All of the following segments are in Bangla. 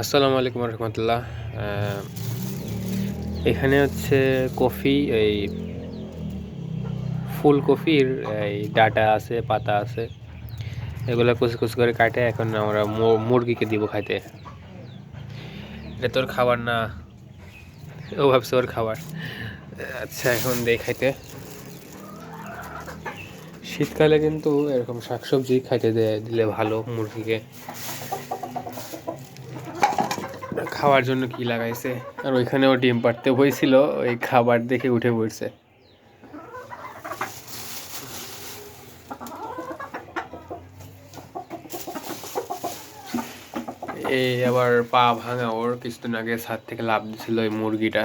আসসালামু আলাইকুম রহমতুল্লাহ। এখানে হচ্ছে কফি, এই ফুলকপির এই ডাটা আছে, পাতা আছে। এগুলো কুচি কুচি করে কাটে, এখন আমরা মুরগিকে দিব খাইতে। এটা তোর খাবার না? ও ভাবছে ওর খাবার। আচ্ছা এখন দেই খাইতে। শীতকালে কিন্তু এরকম শাকসবজি খাইতে দিলে ভালো মুরগিকে। খাওয়ার জন্য কি লাগাইছে? আর ওইখানেও ডিম পাড়তে হয়েছিল ওই খাবার দেখে উঠে পড়ছে। এই আবার পা ভাঙা ওর, কিছুদিন আগে ছাদ থেকে লাভ দিছিল এই মুরগিটা,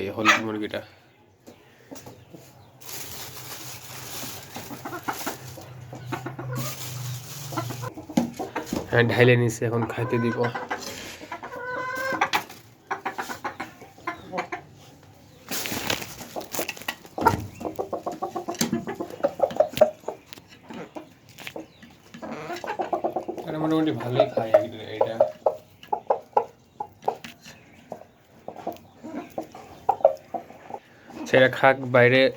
এই হলুদ মুরগিটা। হ্যাঁ ঢাইলে নিচ্ছে এখন খাইতে দিব। এটা মোটামুটি ভালোই খায় এটা- সেটা খাক, বাইরে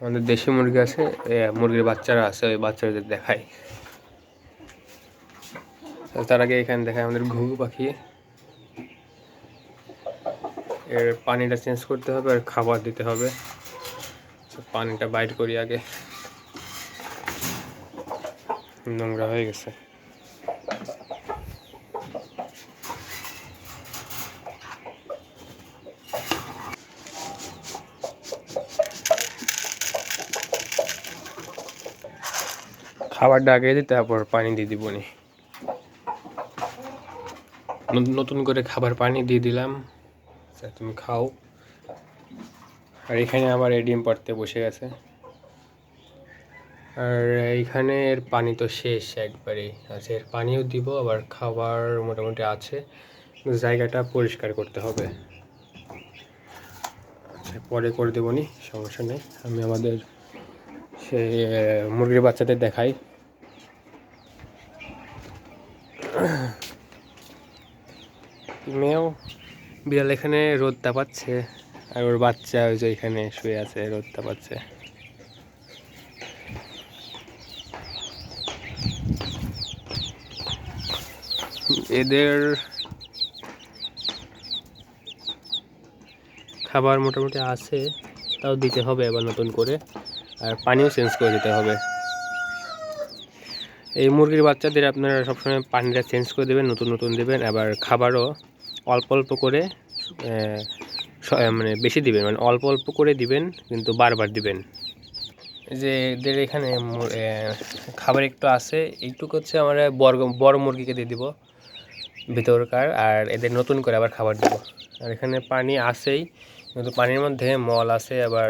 আমাদের দেশি মুরগি আছে মুরগির বাচ্চারা আছে, ওই বাচ্চাদের দেখাই। তার আগে এখানে দেখায় আমাদের ঘুঘু পাখি। এর পানিটা চেঞ্জ করতে হবে আর খাবার দিতে হবে। পানিটা বাইট করি আগে। নোংরা হয়ে গেছে। খাবারটা আগে দিই তারপর পানি দিয়ে দিব নি। নতুন- করে খাবার পানি দিয়ে দিলাম। আচ্ছা, তুমি খাও। আর এখানে আবার এই ডিম পাড়তে বসে গেছে। আর এইখানে এর পানি তো শেষ একবারে। আচ্ছা এর পানিও দিব আবার খাবার মোটামুটি আছে। জায়গাটা পরিষ্কার করতে হবে। আচ্ছা পরে করে দেবো নি সমস্যা নেই। আমি আমাদের সে মুরগির বাচ্চাদের দেখাই। মেয়েও বিড়াল এখানে রোদ তাপাচ্ছে, আর ওর বাচ্চা ওই যে এখানে শুয়ে আছে, রোদ তাপাচ্ছে। এদের খাবার মোটামুটি আছে, তাও দিতে হবে আবার নতুন করে, আর পানিও চেঞ্জ করে দিতে হবে। এই মুরগির বাচ্চাদের আপনারা সবসময় পানিটা চেঞ্জ করে দেবেন, নতুন নতুন দেবেন, আবার খাবারও অল্প অল্প করে মানে বেশি দিবেন মানে অল্প অল্প করে দিবেন, কিন্তু বারবার দিবেন। যে এদের এখানে খাবার একটু আছে, এইটুকু হচ্ছে আমরা বড় বড় মুরগিকে দিয়ে দিব ভিতরকার, আর এদের নতুন করে আবার খাবার দিব। আর এখানে পানি আছেই, কিন্তু পানির মধ্যে মল আছে, আবার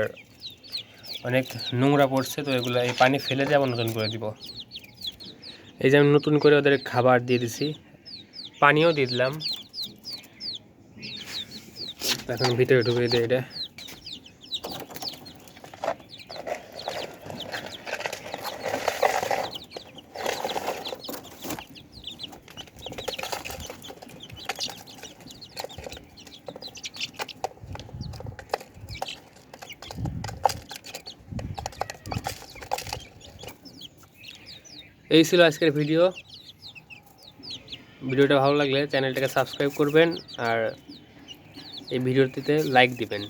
অনেক নোংরা পড়ছে, তো এগুলো, এই পানি ফেলে দিয়ে আবার নতুন করে দিব। এই যে আমি নতুন করে ওদের খাবার দিয়ে দিছি। পানিও দিয়ে দিলাম। এখন ভিতরে ঢুকিয়ে দিই এটা। এই ছিল আজকের ভিডিও। ভিডিওটা ভালো লাগলে চ্যানেলটাকে সাবস্ক্রাইব করবেন আর এই ভিডিওটিতে লাইক দিবেন।